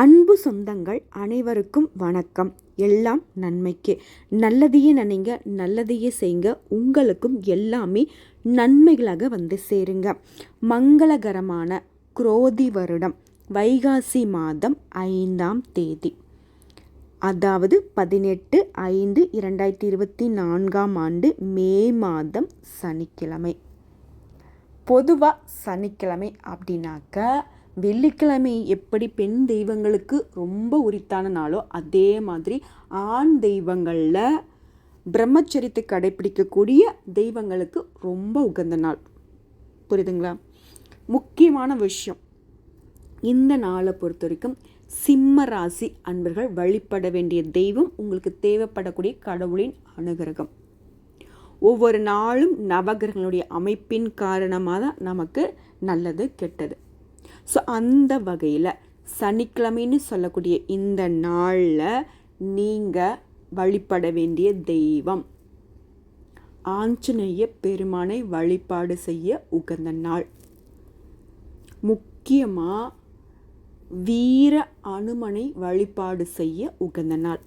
அன்பு சொந்தங்கள் அனைவருக்கும் வணக்கம். எல்லாம் நன்மைக்கு. நல்லதையே நினைங்க நல்லதையே செய்யுங்க உங்களுக்கும் எல்லாமே நன்மைகளாக வந்து சேருங்க. மங்களகரமான குரோதி வருடம் வைகாசி மாதம் ஐந்தாம் தேதி. அதாவது பதினெட்டு ஐந்து இரண்டாயிரத்தி இருபத்தி நான்காம் ஆண்டு மே மாதம் சனிக்கிழமை. பொதுவாக சனிக்கிழமை அப்படின்னாக்க வெள்ளிக்கிழமை எப்படி பெண் தெய்வங்களுக்கு ரொம்ப உரித்தான நாளோ அதே மாதிரி ஆண் தெய்வங்களில் பிரம்மச்சரியத்தை கடைப்பிடிக்கக்கூடிய தெய்வங்களுக்கு ரொம்ப உகந்த நாள். புரியுதுங்களா? முக்கியமான விஷயம். இந்த நாளை பொறுத்த வரைக்கும் சிம்ம ராசி அன்பர்கள் வழிபட வேண்டிய தெய்வம் உங்களுக்கு தேவைப்படக்கூடிய கடவுளின் அனுகிரகம். ஒவ்வொரு நாளும் நவகிரகங்களுடைய அமைப்பின் காரணமாக தான் நமக்கு நல்லது கெட்டது. ஸோ அந்த வகையில் சனிக்கிழமைன்னு சொல்லக்கூடிய இந்த நாளில் நீங்கள் வழிபட வேண்டிய தெய்வம். ஆஞ்சநேய பெருமானை வழிபாடு செய்ய உகந்த நாள். முக்கியமாக வீர அனுமனை வழிபாடு செய்ய உகந்த நாள்.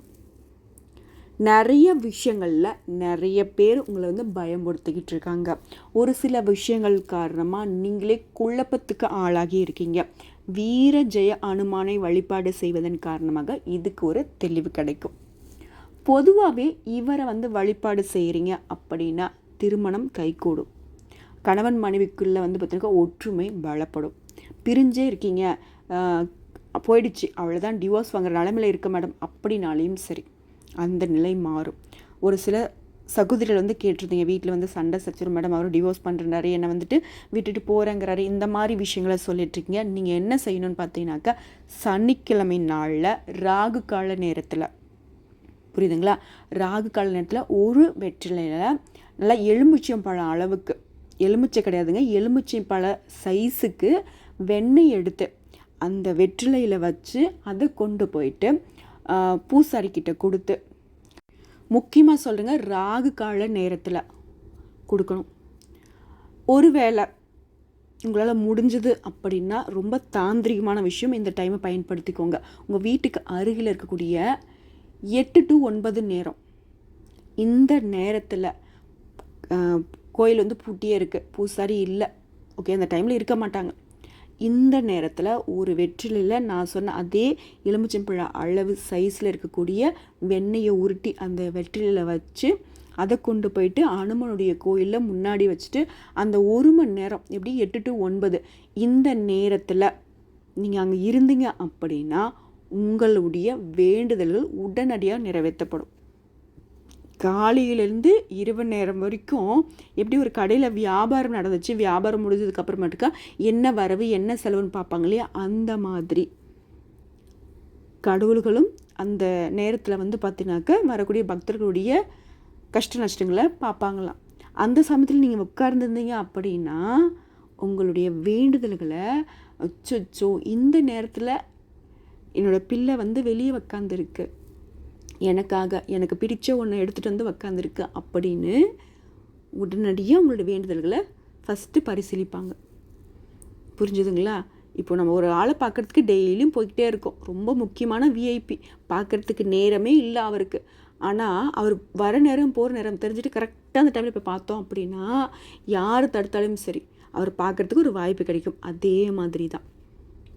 நிறைய விஷயங்களில் நிறைய பேர் உங்களை வந்து பயமுறுத்திக்கிட்டு இருக்காங்க ஒரு சில விஷயங்கள் காரணமாக நீங்களே குழப்பத்துக்கு ஆளாகி இருக்கீங்க. வீர ஜெய அனுமானை வழிபாடு செய்வதன் காரணமாக இதுக்கு ஒரு தெளிவு கிடைக்கும். பொதுவாகவே இவரை வந்து வழிபாடு செய்கிறீங்க அப்படின்னா திருமணம் கைகூடும். கணவன் மனைவிக்குள்ளே வந்து பார்த்திங்கன்னா ஒற்றுமை பலப்படும். பிரிஞ்சே இருக்கீங்க. போயிடுச்சு. அவ்வளோதான் டிவோர்ஸ் வாங்குற நிலமையில் இருக்க மேடம் அப்படின்னாலையும் சரி. அந்த நிலை மாறும். ஒரு சில சகோதரிகள் வந்து கேட்டிருந்தீங்க வீட்டில் வந்து சண்டை சச்சரும் மேடம் அவர் டிவோர்ஸ் பண்ணுறாரு என்னை வந்துட்டு விட்டுட்டு போகிறேங்கிறாரு இந்த மாதிரி விஷயங்களை சொல்லிட்டுருக்கீங்க. நீங்கள் என்ன செய்யணும்னு பார்த்தீங்கன்னாக்கா சனிக்கிழமை நாளில் ராகு கால நேரத்தில் புரியுதுங்களா? ராகு கால நேரத்தில் ஒரு வெற்றிலையில் நல்லா எலுமிச்சம் பழம் அளவுக்கு எலுமிச்சை கிடையாதுங்க எலுமிச்சை பழ சைஸுக்கு வெண்ணெய் எடுத்து அந்த வெற்றிலையில் வச்சு அதை கொண்டு போயிட்டு பூசாரிக்கிட்ட கொடுத்து முக்கியமாக சொல்கிறேங்க ராகு கால நேரத்தில் கொடுக்கணும். ஒருவேளை உங்களால் முடிஞ்சது அப்படின்னா ரொம்ப தாந்திரிகமான விஷயம் இந்த டைமை பயன்படுத்திக்கோங்க. உங்கள் வீட்டுக்கு அருகில் இருக்கக்கூடிய எட்டு டு ஒன்பது நேரம் இந்த நேரத்தில் கோயில் வந்து பூட்டியே இருக்குது பூசாரி இல்லை. ஓகே அந்த டைமில் இருக்க மாட்டாங்க. இந்த நேரத்தில் ஒரு வெற்றிலையில் நான் சொன்ன அதே எலுமிச்சம்பழ அளவு சைஸில் இருக்கக்கூடிய வெண்ணெயை உருட்டி அந்த வெற்றிலையில் வச்சு அதை கொண்டு போயிட்டு அனுமனுடைய கோயிலில் முன்னாடி வச்சுட்டு அந்த ஒரு மணி நேரம் எப்படி எட்டு டு ஒன்பது இந்த நேரத்தில் நீங்கள் அங்கே இருந்தீங்க அப்படின்னா உங்களுடைய வேண்டுதல்கள் உடனடியாக நிறைவேற்றப்படும். காலையிலேருந்து இரவு நேரம் வரைக்கும் எப்படி ஒரு கடையில் வியாபாரம் நடந்துச்சு வியாபாரம் முடிஞ்சதுக்கப்புறமேட்டுக்கா என்ன வரவு என்ன செலவுன்னு பார்ப்பாங்க இல்லையா? அந்த மாதிரி. கடவுள்களும் அந்த நேரத்தில் வந்து பார்த்தீங்கன்னாக்க வரக்கூடிய பக்தர்களுடைய கஷ்ட நஷ்டங்களை பார்ப்பாங்களாம். அந்த சமயத்தில் நீங்கள் உட்கார்ந்துருந்தீங்க அப்படின்னா உங்களுடைய வேண்டுதல்களை அச்சோ இந்த நேரத்தில் என்னோடய பிள்ளை வந்து வெளியே உக்காந்துருக்கு. எனக்காக எனக்கு பிடிச்ச ஒன்று எடுத்துகிட்டு வந்து உக்காந்துருக்கு அப்படின்னு உடனடியாக உங்களோட வேண்டுதல்களை ஃபஸ்ட்டு பரிசீலிப்பாங்க. புரிஞ்சுதுங்களா? இப்போ நம்ம ஒரு ஆளை பார்க்குறதுக்கு டெய்லியும் போய்கிட்டே இருக்கோம். ரொம்ப முக்கியமான விஐபி பார்க்குறதுக்கு நேரமே இல்லை அவருக்கு. ஆனால் அவர் வர நேரம் போகிற நேரம் தெரிஞ்சுட்டு கரெக்டாக அந்த டைமில் இப்போ பார்த்தோம் அப்படின்னா யார் தடுத்தாலும் சரி அவர் பார்க்குறதுக்கு ஒரு வாய்ப்பு கிடைக்கும். அதே மாதிரி தான்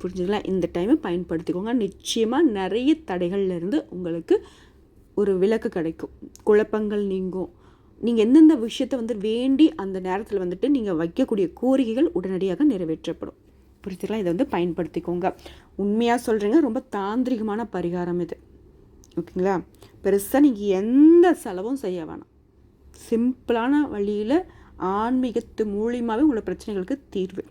புரிஞ்சுங்களா இந்த டைமை பயன்படுத்திக்கோங்க. நிச்சயமாக நிறைய தடைகள்லேருந்து உங்களுக்கு ஒரு விளக்கு கிடைக்கும். குழப்பங்கள் நீங்கும். நீங்கள் எந்தெந்த விஷயத்தை வந்து வேண்டி அந்த நேரத்தில் வந்துட்டு நீங்கள் வைக்கக்கூடிய கோரிக்கைகள் உடனடியாக நிறைவேற்றப்படும். புரிஞ்சுக்கலாம் இதை வந்து பயன்படுத்திக்கோங்க. உண்மையாக சொல்கிறீங்க ரொம்ப தாந்திரிகமான பரிகாரம் இது. ஓகேங்களா? பெருசாக நீங்கள் எந்த செலவும் செய்ய வேணாம். சிம்பிளான வழியில் ஆன்மீகத்து மூலியமாகவே உங்களோட பிரச்சனைகளுக்கு தீர்வு.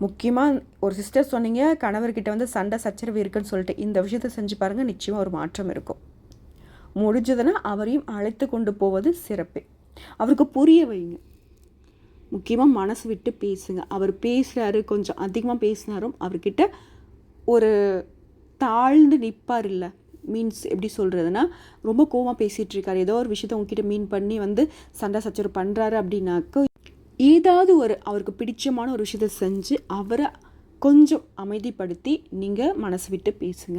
முக்கியமாக ஒரு சிஸ்டர் சொன்னீங்க கணவர்கிட்ட வந்து சண்டை சச்சரவு இருக்குன்னு சொல்லிட்டு. இந்த விஷயத்த செஞ்சு பாருங்கள் நிச்சயமாக ஒரு மாற்றம் இருக்கும். முடிஞ்சதுன்னா அவரையும் அழைத்து கொண்டு போவது சிறப்பு. அவருக்கு புரிய வைங்க. முக்கியமாக மனசு விட்டு பேசுங்க. அவர் பேசுகிறாரு கொஞ்சம் அதிகமாக பேசினாரும் அவர்கிட்ட ஒரு தாழ்ந்து நிற்பார் இல்லை மீன்ஸ் எப்படி சொல்கிறதுனா ரொம்ப கோவமாக பேசிகிட்டு இருக்காரு. ஏதோ ஒரு விஷயத்த உங்ககிட்ட மீன் பண்ணி வந்து சண்டை சச்சரவு பண்ணுறாரு அப்படின்னாக்க ஏதாவது ஒரு அவருக்கு பிடிச்சமான ஒரு விஷயத்த செஞ்சு அவரை கொஞ்சம் அமைதிப்படுத்தி நீங்கள் மனசு விட்டு பேசுங்க.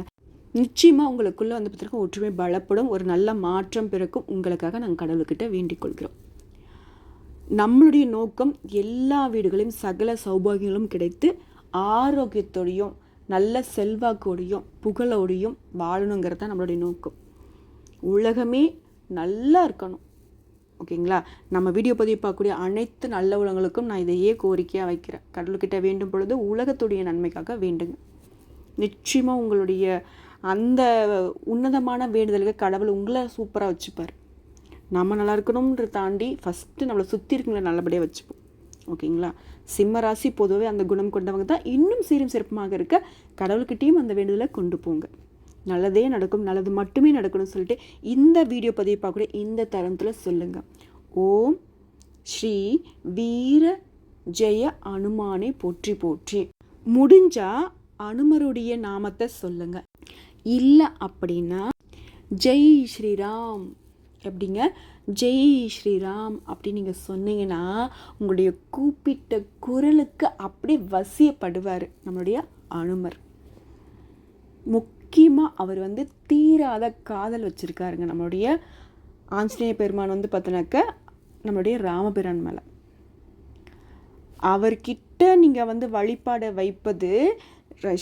நிச்சயமாக உங்களுக்குள்ளே வந்து பார்த்திங்கன்னா ஒற்றுமை பலப்படும் ஒரு நல்ல மாற்றம் பிறக்கும். உங்களுக்காக நாங்கள் கடவுள்கிட்ட வேண்டிக் கொள்கிறோம். நம்மளுடைய நோக்கம் எல்லா வீடுகளையும் சகல சௌபாகியங்களும் கிடைத்து ஆரோக்கியத்தோடையும் நல்ல செல்வாக்கோடையும் புகழோடையும் வாழணுங்கிறது தான் நம்மளுடைய நோக்கம். உலகமே நல்லா இருக்கணும். ஓகேங்களா? நம்ம வீடியோ பதிவு பார்க்கக்கூடிய அனைத்து நல்ல உலகங்களுக்கும் நான் இதையே கோரிக்கையாக வைக்கிறேன். கடவுள்கிட்ட வேண்டும் பொழுது உலகத்துடைய நன்மைக்காக வேண்டுங்க. நிச்சயமாக உங்களுடைய அந்த உன்னதமான வேண்டுதலுக்கு கடவுள் உங்களை சூப்பராக வச்சுப்பார். நம்ம நல்லா இருக்கணும்ன்ற தாண்டி ஃபஸ்ட்டு நம்மளை சுற்றி இருக்கவங்களை நல்லபடியாக வச்சுப்போம். ஓகேங்களா? சிம்ம ராசி பொதுவே அந்த குணம் கொண்டவங்க தான் இன்னும் சீரும் சிறப்புமாக இருக்க கடவுள்கிட்டேயும் அந்த வேண்டுதலை கொண்டு போங்க. நல்லதே நடக்கும் நல்லது மட்டுமே நடக்கணும்னு சொல்லிட்டு இந்த வீடியோ பதிவு பார்க்கக்கூடிய இந்த தருணத்தில் சொல்லுங்கள் ஓம் ஸ்ரீ வீர ஜெய அனுமானை போற்றி போற்றி. முடிஞ்சா அனுமருடைய நாமத்தை சொல்லுங்க. இல்லை அப்படின்னா ஜெய் ஸ்ரீராம் எப்படிங்க? ஜெய் ஸ்ரீராம் அப்படின்னு நீங்கள் சொன்னீங்கன்னா உங்களுடைய கூப்பிட்ட குரலுக்கு அப்படியே வசியப்படுவார் நம்மளுடைய அனுமர். முக் முக்கியமாக அவர் வந்து தீராத காதல் வச்சுருக்காருங்க. நம்மளுடைய ஆஞ்சநேய பெருமான் வந்து பார்த்தினாக்க நம்மளுடைய ராமபிரான் மேலே. அவர்கிட்ட நீங்கள் வந்து வழிபாடை வைப்பது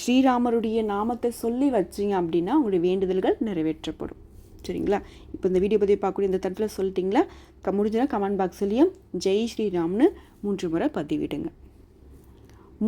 ஸ்ரீராமருடைய நாமத்தை சொல்லி வச்சிங்க அப்படின்னா உங்களுடைய வேண்டுதல்கள் நிறைவேற்றப்படும். சரிங்களா? இப்போ இந்த வீடியோ பதிவை பார்க்கக்கூடிய இந்த தட்டில் சொல்லிட்டிங்களா? க கமெண்ட் பாக்ஸ்லேயும் ஜெய் ஸ்ரீராம்னு மூன்று முறை பதிவிடுங்க.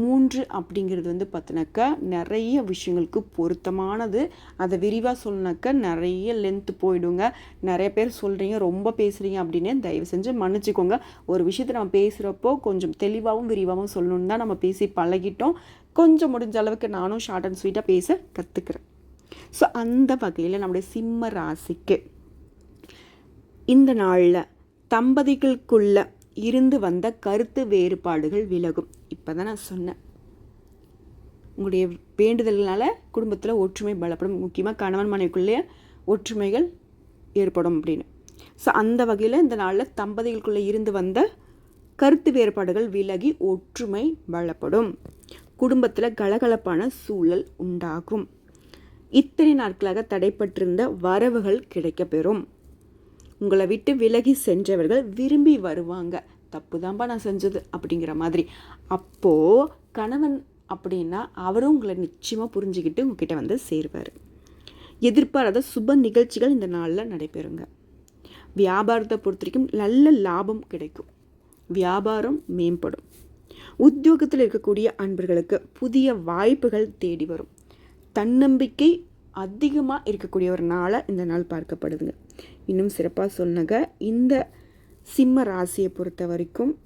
மூன்று அப்படிங்கிறது வந்து பார்த்தினாக்கா நிறைய விஷயங்களுக்கு பொருத்தமானது. அதை விரிவாக சொன்னாக்கா நிறைய லென்த்து போயிடுங்க. நிறைய பேர் சொல்கிறீங்க ரொம்ப பேசுகிறீங்க அப்படின்னு தயவு செஞ்சு மன்னிச்சிக்கோங்க. ஒரு விஷயத்தை நம்ம பேசுகிறப்போ கொஞ்சம் தெளிவாகவும் விரிவாகவும் சொல்லணுன்னு தான் நம்ம பேசி பழகிட்டோம். கொஞ்சம் முடிஞ்ச அளவுக்கு நானும் ஷார்ட் அண்ட் ஸ்வீட்டாக பேச கற்றுக்கிறேன் ஸோ அந்த வகையில் நம்முடைய சிம்ம ராசிக்கு இந்த நாளில் தம்பதிகளுக்குள்ள இருந்து வந்த கருத்து வேறுபாடுகள் விலகும். இப்போ தான் நான் சொன்னேன். உங்களுடைய வேண்டுதல்னால குடும்பத்தில் ஒற்றுமை பலப்படும். முக்கியமாக கணவன் மனைவிக்குள்ளேயே ஒற்றுமைகள் ஏற்படும் அப்படின்னு. ஸோ அந்த வகையில் இந்த நாளில் தம்பதிகளுக்குள்ளே இருந்து வந்த கருத்து வேறுபாடுகள் விலகி ஒற்றுமை பலப்படும். குடும்பத்தில் கலகலப்பான சூழல் உண்டாகும். இத்தனை நாட்களாக தடைப்பட்டிருந்த வரவுகள் கிடைக்கப்பெறும். உங்களை விட்டு விலகி சென்றவர்கள் விரும்பி வருவாங்க. தப்பு தான்ப்பா நான் செஞ்சது அப்படிங்கிற மாதிரி. அப்போது கணவன் அப்படின்னா அவரும் உங்களை நிச்சயமாக புரிஞ்சுக்கிட்டு உங்ககிட்ட வந்து சேருவார். எதிர்பாராத சுப நிகழ்ச்சிகள் இந்த நாளில் நடைபெறுங்க. வியாபாரத்தை பொறுத்த வரைக்கும் நல்ல லாபம் கிடைக்கும். வியாபாரம் மேம்படும். உத்தியோகத்தில் இருக்கக்கூடிய அன்பர்களுக்கு புதிய வாய்ப்புகள் தேடி வரும். தன்னம்பிக்கை அதிகமாக இருக்கக்கூடிய ஒரு நாளாக இந்த நாள் பார்க்கப்படுதுங்க. இன்னும் சிறப்பாக சொன்னங்க இந்த சிம்ம ராசியை பொறுத்த வரைக்கும்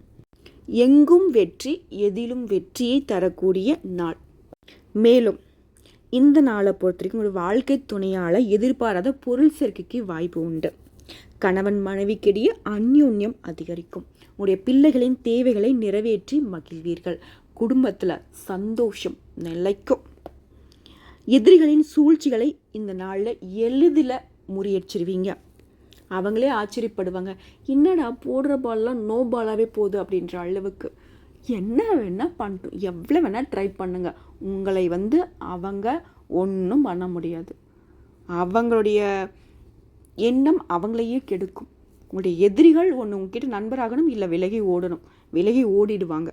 எங்கும் வெற்றி எதிலும் வெற்றியை தரக்கூடிய நாள். மேலும் இந்த நாளை பொறுத்த வரைக்கும் ஒரு வாழ்க்கை துணையால் எதிர்பாராத பொருள் சேர்க்கைக்கு வாய்ப்பு உண்டு. கணவன் மனைவிக்கிடையே அந்யோன்யம் அதிகரிக்கும். உங்களுடைய பிள்ளைகளின் தேவைகளை நிறைவேற்றி மகிழ்வீர்கள். குடும்பத்தில் சந்தோஷம் நிலைக்கும். எதிரிகளின் சூழ்ச்சிகளை இந்த நாளில் எளிதில் முறியடிச்சிருவீங்க. அவங்களே ஆச்சரியப்படுவாங்க. என்னடா போடுற பால்லாம் நோ பாலாகவே போகுது அப்படின்ற அளவுக்கு. என்ன வேணால் பண்ணட்டும். எவ்வளோ வேணால் ட்ரை பண்ணுங்கள் உங்களை வந்து அவங்க ஒன்றும் பண்ண முடியாது. அவங்களுடைய எண்ணம் அவங்களையே கெடுக்கும். உங்களுடைய எதிரிகள் ஒன்று உங்ககிட்ட நண்பராகணும் இல்லை விலகி ஓடணும். விலகி ஓடிடுவாங்க.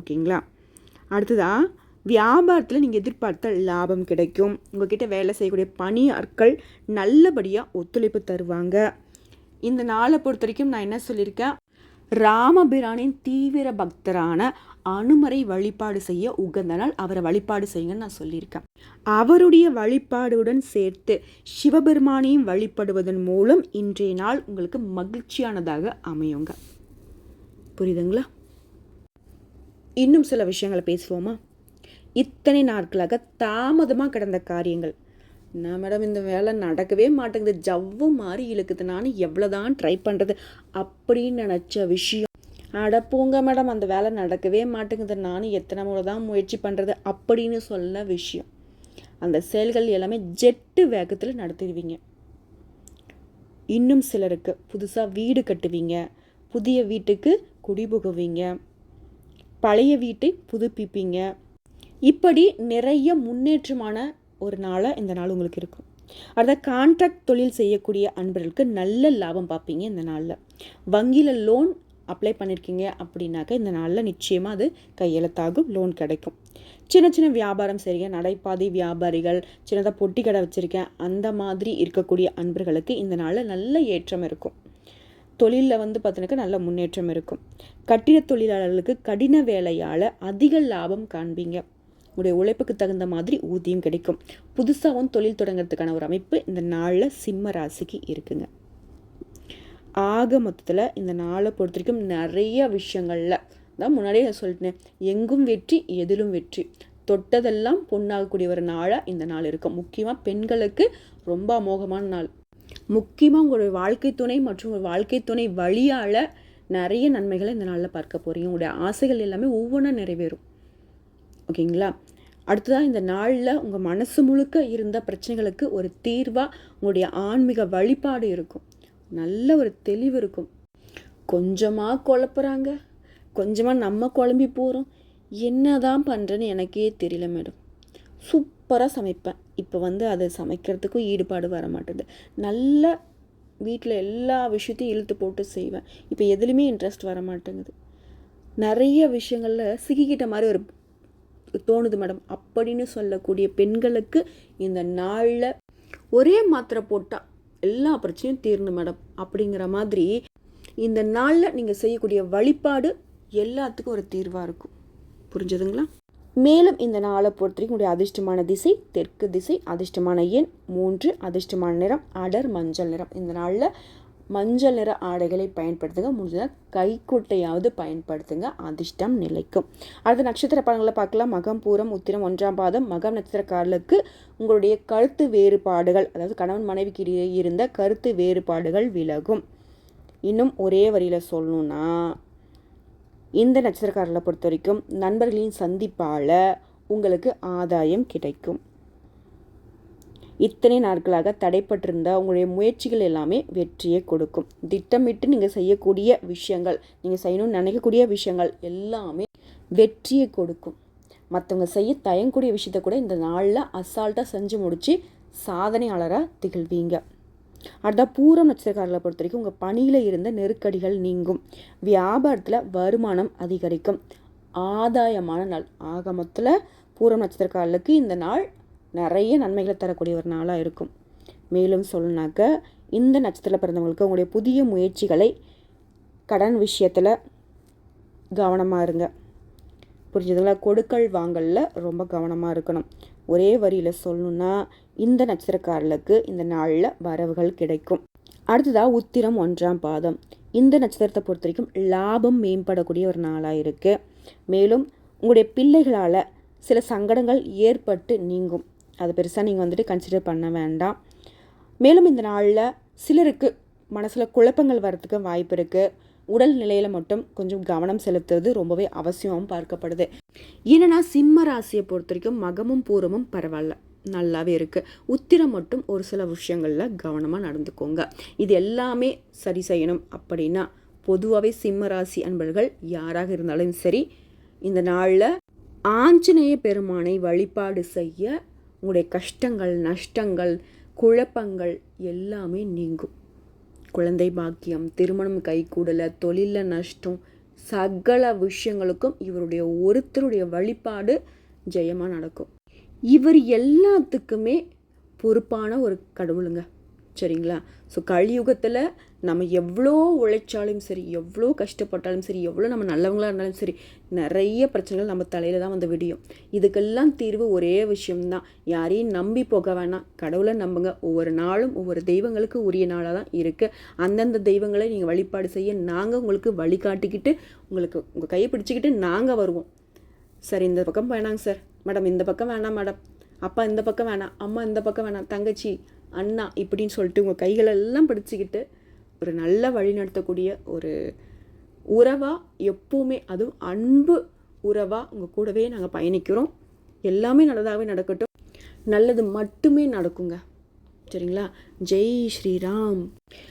ஓகேங்களா? அடுத்ததாக வியாபாரத்தில் நீங்கள் எதிர்பார்த்த லாபம் கிடைக்கும். உங்ககிட்ட வேலை செய்யக்கூடிய பணியாட்கள் நல்லபடியாக ஒத்துழைப்பு தருவாங்க. இந்த நாளை பொறுத்த வரைக்கும் நான் என்ன சொல்லியிருக்கேன்? ராமபிரானின் தீவிர பக்தரான அனுமரை வழிபாடு செய்ய உகந்த நாள். அவரை வழிபாடு செய்யுங்கன்னு நான் சொல்லியிருக்கேன். அவருடைய வழிபாடுடன் சேர்த்து சிவபெருமானையும் வழிபடுவதன் மூலம் இன்றைய நாள் உங்களுக்கு மகிழ்ச்சியானதாக அமையுங்க. புரியுதுங்களா? இன்னும் சில விஷயங்களை பேசுவோமா? இத்தனை நாட்களாக தாமதமாக கிடந்த காரியங்கள். என்ன மேடம் இந்த வேலை நடக்கவே மாட்டேங்குது. ஜவ்வு மாதிரி இழுக்குது. நான் எவ்வளோ தான் ட்ரை பண்ணுறது அப்படின்னு நினச்ச விஷயம். அட போங்க மேடம் அந்த வேலை நடக்கவே மாட்டேங்குது. நானும் எத்தனை முறை தான் முயற்சி பண்ணுறது அப்படின்னு சொல்ல விஷயம். அந்த செயல்கள் எல்லாமே ஜெட்டு வேகத்தில் நடத்திடுவீங்க. இன்னும் சிலருக்கு புதுசாக வீடு கட்டுவீங்க. புதிய வீட்டுக்கு குடிபுகுவீங்க பழைய வீட்டை புதுப்பிப்பீங்க. இப்படி நிறைய முன்னேற்றமான ஒரு நாளாக இந்த நாள் உங்களுக்கு இருக்கும். அடுத்த கான்ட்ராக்ட் தொழில் செய்யக்கூடிய அன்பர்களுக்கு நல்ல லாபம் பார்ப்பீங்க இந்த நாளில். வங்கியில் லோன் அப்ளை பண்ணியிருக்கீங்க அப்படின்னாக்கா இந்த நாளில் நிச்சயமாக அது கையெழுத்தாகும் லோன் கிடைக்கும். சின்ன சின்ன வியாபாரம் செய்யுங்க நடைபாதை வியாபாரிகள் சின்னதாக பொட்டி கடை வச்சுருக்கேன் அந்த மாதிரி இருக்கக்கூடிய அன்பர்களுக்கு இந்த நாளில் நல்ல ஏற்றம் இருக்கும். தொழிலில் வந்து பார்த்தீங்கன்னாக்கா நல்ல முன்னேற்றம் இருக்கும். கட்டிட தொழிலாளர்களுக்கு கடின வேலையால் அதிக லாபம் காண்பீங்க. உங்களுடைய உழைப்புக்கு தகுந்த மாதிரி ஊதியம் கிடைக்கும். புதுசாகவும் தொழில் தொடங்குறதுக்கான ஒரு அமைப்பு இந்த நாளில் சிம்ம ராசிக்கு இருக்குங்க. ஆக மொத்தத்தில் இந்த நாளை பொறுத்த வரைக்கும் நிறைய விஷயங்களில் தான் முன்னாடியே நான் சொல்லிட்டேன் எங்கும் வெற்றி எதிலும் வெற்றி. தொட்டதெல்லாம் பொண்ணாகக்கூடிய ஒரு நாளாக இந்த நாள் இருக்கும். முக்கியமாக பெண்களுக்கு ரொம்ப அமோகமான நாள். முக்கியமாக உங்களுடைய வாழ்க்கை துணை மற்றும் ஒரு வாழ்க்கை துணை வழியால் நிறைய நன்மைகளை இந்த நாளில் பார்க்க போகிறீங்க உங்களுடைய ஆசைகள் எல்லாமே ஒவ்வொன்றா நிறைவேறும். ஓகேங்களா? அடுத்ததாக இந்த நாளில் உங்கள் மனசு முழுக்க இருந்த பிரச்சனைகளுக்கு ஒரு தீர்வாக உங்களுடைய ஆன்மீக வழிபாடு இருக்கும். நல்ல ஒரு தெளிவு இருக்கும். கொஞ்சமாக குழப்புறாங்க. கொஞ்சமாக நம்ம குழம்பி போகிறோம் என்ன தான் பண்ணுறேன்னு எனக்கே தெரியல மேடம். சூப்பராக சமைப்பேன். இப்போ வந்து அதை சமைக்கிறதுக்கும் ஈடுபாடு வர மாட்டேது. நல்ல வீட்டில் எல்லா விஷயத்தையும் இழுத்து போட்டு செய்வேன். இப்போ எதுலேயுமே இன்ட்ரெஸ்ட் வர மாட்டேங்குது. நிறைய விஷயங்களில் சிக்கிக்கிட்ட மாதிரி ஒரு தோணுது மேடம் அப்படின்னு சொல்லக்கூடிய பெண்களுக்கு இந்த நாளில் ஒரே மாத்திரை போட்டால் எல்லா பிரச்சனையும் தீர்ந்து மேடம் அப்படிங்கிற மாதிரி இந்த நாளில் நீங்கள் செய்யக்கூடிய வழிபாடு எல்லாத்துக்கும் ஒரு தீர்வாக இருக்கும். புரிஞ்சுதுங்களா? மேலும் இந்த நாளை பொறுத்த வரைக்கும் உடைய அதிர்ஷ்டமான திசை தெற்கு திசை அதிர்ஷ்டமான எண் மூன்று அதிர்ஷ்டமான நிறம் அடர் மஞ்சள் நிறம். இந்த நாளில் மஞ்சள் நிற ஆடைகளை பயன்படுத்துங்க. முடிஞ்சதாக கைக்குட்டையாவது பயன்படுத்துங்க. அதிர்ஷ்டம் நிலைக்கும். அடுத்த நட்சத்திர படங்களை பார்க்கலாம். மகம் பூரம் உத்திரம் ஒன்றாம் பாதம். மகம் நட்சத்திரக்காரர்களுக்கு உங்களுடைய கருத்து வேறுபாடுகள் அதாவது கணவன் மனைவிக்கு இடையே இருந்த கருத்து வேறுபாடுகள் விலகும். இன்னும் ஒரே வரியில் சொல்லணும்னா இந்த நட்சத்திரக்காரர்களை பொறுத்த வரைக்கும் நண்பர்களின் சந்திப்பால் உங்களுக்கு ஆதாயம் கிடைக்கும். இத்தனை நாட்களாக தடைப்பட்டிருந்த உங்களுடைய முயற்சிகள் எல்லாமே வெற்றியை கொடுக்கும். திட்டமிட்டு நீங்கள் செய்யக்கூடிய விஷயங்கள் நீங்கள் செய்யணும்னு நினைக்கக்கூடிய விஷயங்கள் எல்லாமே வெற்றியை கொடுக்கும். மற்றவங்க செய்ய தயங்கக்கூடிய விஷயத்த கூட இந்த நாளில் அசால்ட்டாக செஞ்சு முடித்து சாதனையாளராக திகழ்வீங்க. அடுத்த பூரம் நட்சத்திரக்காரர்களை பொறுத்த வரைக்கும் உங்கள் பணியில் இருந்த நெருக்கடிகள் நீங்கும். வியாபாரத்தில் வருமானம் அதிகரிக்கும். ஆதாயமான நாள். ஆக மொத்தத்தில் பூரம் நட்சத்திரக்காரர்களுக்கு இந்த நாள் நிறைய நன்மைகளை தரக்கூடிய ஒரு நாளாக இருக்கும். மேலும் சொல்லணாக்க இந்த நட்சத்திரத்தில் பிறந்தவங்களுக்கு உங்களுடைய புதிய முயற்சிகளை கடன் விஷயத்தில் கவனமாக இருங்க. புரிஞ்சதுங்களா? கொடுக்கல் வாங்கலில் ரொம்ப கவனமாக இருக்கணும். ஒரே வரியில் சொல்லணுன்னா இந்த நட்சத்திரக்காரர்களுக்கு இந்த நாளில் வரவுகள் கிடைக்கும். அடுத்ததாக உத்திரம் ஒன்றாம் பாதம். இந்த நட்சத்திரத்தை பொறுத்த வரைக்கும் லாபம் மேம்படக்கூடிய ஒரு நாளாக இருக்குது மேலும் உங்களுடைய பிள்ளைகளால் சில சங்கடங்கள் ஏற்பட்டு நீங்கும். அது பெருசாக நீங்கள் வந்துட்டு கன்சிடர் பண்ண வேண்டாம். மேலும் இந்த நாளில் சிலருக்கு மனசில் குழப்பங்கள் வரத்துக்கு வாய்ப்பு இருக்குது உடல் நிலையில் மட்டும் கொஞ்சம் கவனம் செலுத்துறது ரொம்பவே அவசியமாகவும் பார்க்கப்படுது. ஏன்னா சிம்ம ராசியை பொறுத்த வரைக்கும் மகமும் பூரமும் பரவாயில்ல நல்லாவே இருக்குது உத்திரம் மட்டும் ஒரு சில விஷயங்களில் கவனமாக நடந்துக்கோங்க. இது எல்லாமே சரி செய்யணும் அப்படின்னா பொதுவாகவே சிம்ம ராசி அன்பர்கள் யாராக இருந்தாலும் சரி இந்த நாளில் ஆஞ்சநேய பெருமானை வழிபாடு செய்ய உங்களுடைய கஷ்டங்கள் நஷ்டங்கள் குழப்பங்கள் எல்லாமே நீங்கும். குழந்தை பாக்கியம் திருமணம் கைகூடலை தொழிலில் நஷ்டம் சகல விஷயங்களுக்கும் இவருடைய ஒருத்தருடைய வழிபாடு ஜெயமாக நடக்கும். இவர் எல்லாத்துக்குமே பொறுப்பான ஒரு கடவுளுங்க. சரிங்களா? ஸோ கலியுகத்தில் நம்ம எவ்வளோ உழைச்சாலும் சரி எவ்வளோ கஷ்டப்பட்டாலும் சரி எவ்வளோ நம்ம நல்லவங்களாக இருந்தாலும் சரி நிறைய பிரச்சனைகள் நம்ம தலையில் தான் வந்து விடியும். இதுக்கெல்லாம் தீர்வு ஒரே விஷயம்தான். யாரையும் நம்பி போக வேணாம். கடவுளை நம்புங்க. ஒவ்வொரு நாளும் ஒவ்வொரு தெய்வங்களுக்கு உரிய நாளாக தான் இருக்குது அந்தந்த தெய்வங்களை நீங்கள் வழிபாடு செய்ய நாங்கள் உங்களுக்கு வழிகாட்டிக்கிட்டு உங்களுக்கு உங்கள் கையை பிடிச்சிக்கிட்டு நாங்கள் வருவோம். சார் இந்த பக்கம் வேணாங்க சார். மேடம் இந்த பக்கம் வேணாம் மேடம். அப்பா இந்த பக்கம் வேணாம். அம்மா இந்த பக்கம் வேணாம். தங்கச்சி அண்ணா இப்படின்னு சொல்லிட்டு உங்கள் கைகளெல்லாம் பிடிச்சிக்கிட்டு ஒரு நல்ல வழி நடத்தக்கூடிய ஒரு உறவாக எப்போவுமே அதுவும் அன்பு உறவாக உங்கள் கூடவே நாங்கள் பயணிக்கிறோம். எல்லாமே நல்லதாகவே நடக்கட்டும். நல்லது மட்டுமே நடக்குங்க. சரிங்களா? ஜெய் ஸ்ரீராம்.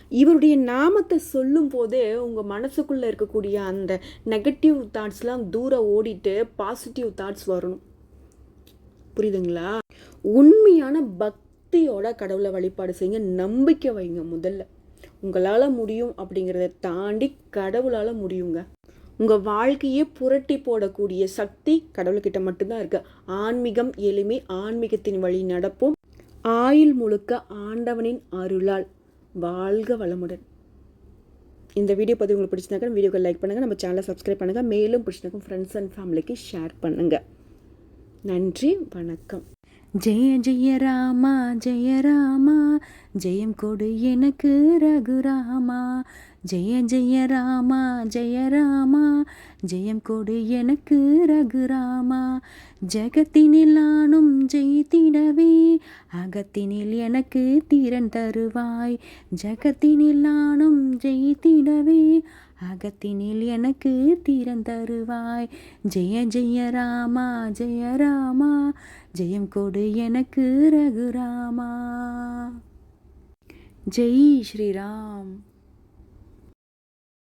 இவருடைய நாமத்தை சொல்லும் போதே உங்கள் மனசுக்குள்ளே இருக்கக்கூடிய அந்த நெகட்டிவ் தாட்ஸ்லாம் தூரம் ஓடிட்டு பாசிட்டிவ் தாட்ஸ் வரணும். புரியுதுங்களா? உண்மையான பக்தியோட கடவுளை வழிபாடு செய்யுங்க நம்பிக்கை வைங்க முதல்ல. உங்களால் முடியும் அப்படிங்கிறத தாண்டி கடவுளால் முடியுங்க. உங்கள் வாழ்க்கையே புரட்டி போடக்கூடிய சக்தி கடவுள்கிட்ட மட்டும்தான் இருக்குது ஆன்மீகம் எளிமை ஆன்மீகத்தின் வழி நடப்போம். ஆயுள் முழுக்க ஆண்டவனின் அருளால் வாழ்க வளமுடன். இந்த வீடியோ பதிவு உங்களுக்கு பிடிச்சிருந்தாக்க வீடியோக்கு லைக் பண்ணுங்கள் நம்ம சேனலை சப்ஸ்கிரைப் பண்ணுங்கள் மேலும் பிடிச்சிருந்தாக்கும் ஃப்ரெண்ட்ஸ் அண்ட் ஃபேமிலிக்கு ஷேர் பண்ணுங்கள் நன்றி வணக்கம். ஜெய ஜெய ராமா ஜெய ராமா. ஜெயம் கொடு எனக்கு ரகுராமா. ஜெய ஜெய ராமா ஜெய ராமா. ஜெயம் கொடு எனக்கு ரகுராமா. ஜெகத்தினில் நானும் ஜெயித்திடவே. அகத்தினில் எனக்கு திறன் தருவாய். ஜெகத்தினில் நானும் ஜெயித்திடவே. அகத்தினில் எனக்கு தீரம் தருவாய். ஜெய ஜெய ராமா ஜெய ராமா ஜெயம் கொடு எனக்கு ரகுராமா. ஜெய் ஸ்ரீராம்.